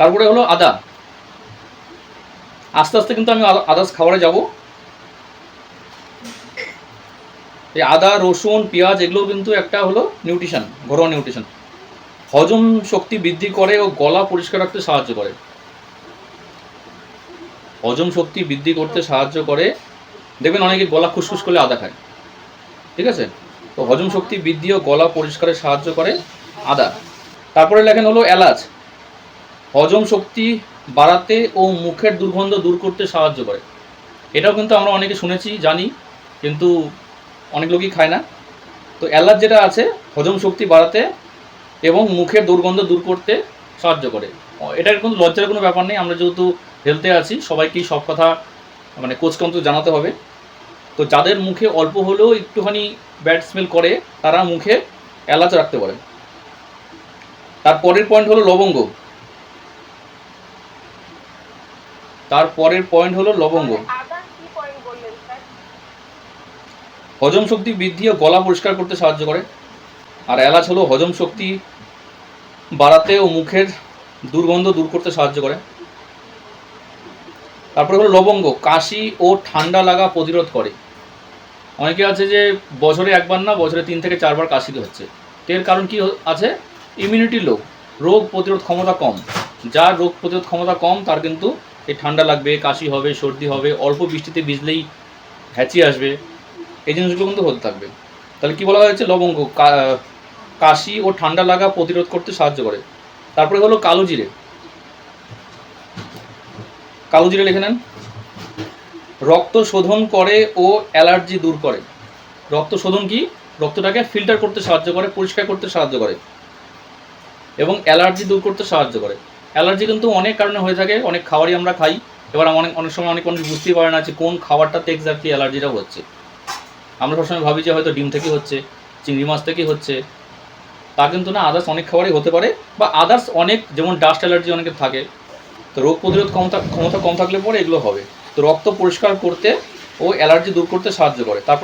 তারপরে হলো আদা। আস্তে আস্তে কিন্তু আমি আদার্স খাবারে যাব। এই আদা, রসুন, পেঁয়াজ এগুলো কিন্তু একটা হলো নিউট্রিশন, ঘরোয়া নিউট্রিশন। হজম শক্তি বৃদ্ধি করে ও গলা পরিষ্কার রাখতে সাহায্য করে। হজম শক্তি বৃদ্ধি করতে সাহায্য করে। দেখবেন অনেকে গলা খুসখুস করলে আদা খায়। ঠিক আছে? তো হজম শক্তি বৃদ্ধি ও গলা পরিষ্কারে সাহায্য করে আদা। তারপরে লেখেন হলো এলাচ। হজম শক্তি বাড়াতে ও মুখের দুর্গন্ধ দূর করতে সাহায্য করে। এটাও কিন্তু আমরা অনেকে শুনেছি, জানি, কিন্তু অনেক লোকই খায় না। তো এলাচ যেটা আছে, হজম শক্তি বাড়াতে এবং মুখের দুর্গন্ধ দূর করতে সাহায্য করে। এটার কোনো লজ্জার কোনো ব্যাপার নেই, আমরা যেহেতু হেলথে আছি, সবাইকেই সব কথা মানে কোচকন্ত্র জানাতে হবে। তো যাদের মুখে অল্প হলেও একটুখানি ব্যাড স্মেল করে, তারা মুখে এলাচ রাখতে পারে। তার পরের পয়েন্ট হলো লবঙ্গ। তার পরের পয়েন্ট হলো লবঙ্গ। হজম শক্তি বৃদ্ধি ও গলা পরিষ্কার করতে সাহায্য করে। আর এলাচ হলো হজম শক্তি বাড়াতে ও মুখের দুর্গন্ধ দূর করতে সাহায্য করে। তারপরে হলো লবঙ্গ, কাশি ও ঠান্ডা লাগা প্রতিরোধ করে। অনেকে আছে যে বছরে একবার না, বছরে তিন থেকে চারবার কাশি হচ্ছে। এর কারণ কি আছে? ইমিউনিটি লো রোগ প্রতিরোধ ক্ষমতা কম। যার রোগ প্রতিরোধ ক্ষমতা কম, তার কিন্তু এই ঠান্ডা লাগবে, কাশি হবে, সর্দি হবে, অল্প বৃষ্টিতে ভিজলেই হ্যাচি আসবে। এই জিনিসগুলো কিন্তু হতে থাকবে। তাহলে কি বলা হয়েছে? লবঙ্গ। কাশি ও ঠান্ডা লাগা প্রতিরোধ করতে সাহায্য করে। তারপরে হলো কালো জিরে। কালো জিরে লিখে নেন। রক্ত শোধন করে ও অ্যালার্জি দূর করে। রক্ত শোধন কি? রক্তটাকে ফিল্টার করতে সাহায্য করে, পরিষ্কার করতে সাহায্য করে এবং অ্যালার্জি দূর করতে সাহায্য করে। অ্যালার্জি কিন্তু অনেক কারণে হয়ে থাকে, অনেক খাবারই আমরা খাই। এবার অনেক অনেক সময় অনেক মানুষ বুঝতেই পারে না যে কোন খাবারটাতে এক্স্যাক্টলি অ্যালার্জিটা হচ্ছে। আমরা সবসময় ভাবি যে হয়তো ডিম থেকে হচ্ছে, চিংড়ি মাছ থেকে হচ্ছে। তা কিন্তু না আদার্স অনেক খাবারই হতে পারে বা আদার্স অনেক, যেমন ডাস্ট অ্যালার্জি অনেকের থাকে। তো রোগ প্রতিরোধ ক্ষমতা ক্ষমতা কম থাকলে পরে এগুলো হবে। তো রক্ত পরিষ্কার করতে ও অ্যালার্জি দূর করতে সাহায্য করে। তারপর